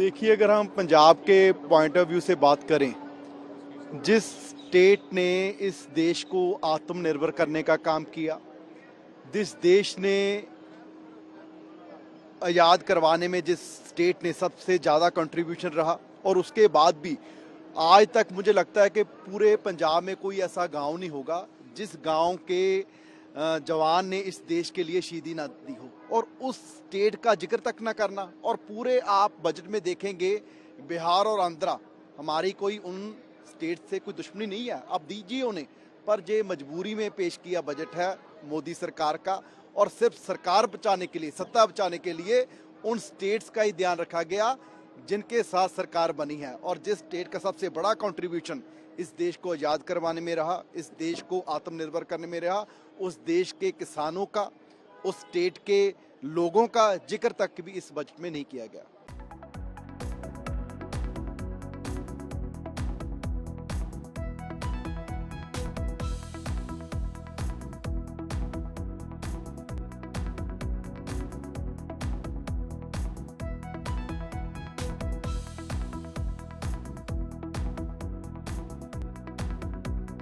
देखिए, अगर हम पंजाब के पॉइंट ऑफ़ व्यू से बात करें, जिस स्टेट ने इस देश को आत्मनिर्भर करने का काम किया, जिस देश ने आज़ाद करवाने में जिस स्टेट ने सबसे ज़्यादा कंट्रीब्यूशन रहा, और उसके बाद भी आज तक मुझे लगता है कि पूरे पंजाब में कोई ऐसा गाँव नहीं होगा जिस गाँव के जवान ने इस देश के लिए शहीदी ना दी। और उस स्टेट का ज़िक्र तक ना करना। और पूरे आप बजट में देखेंगे, बिहार और आंध्रा, हमारी कोई उन स्टेट से कोई दुश्मनी नहीं है। अब दीजिए उन्हें। पर ये मजबूरी में पेश किया बजट है मोदी सरकार का, और सिर्फ़ सरकार बचाने के लिए, सत्ता बचाने के लिए उन स्टेट्स का ही ध्यान रखा गया, जिनके साथ सरकार बनी है। और जिस स्टेट का सबसे बड़ा कंट्रीब्यूशन इस देश को आज़ाद करवाने में रहा, इस देश को आत्मनिर्भर करने में रहा, उस देश के किसानों का उस स्टेट के लोगों का ज़िक्र तक भी इस बजट में नहीं किया गया।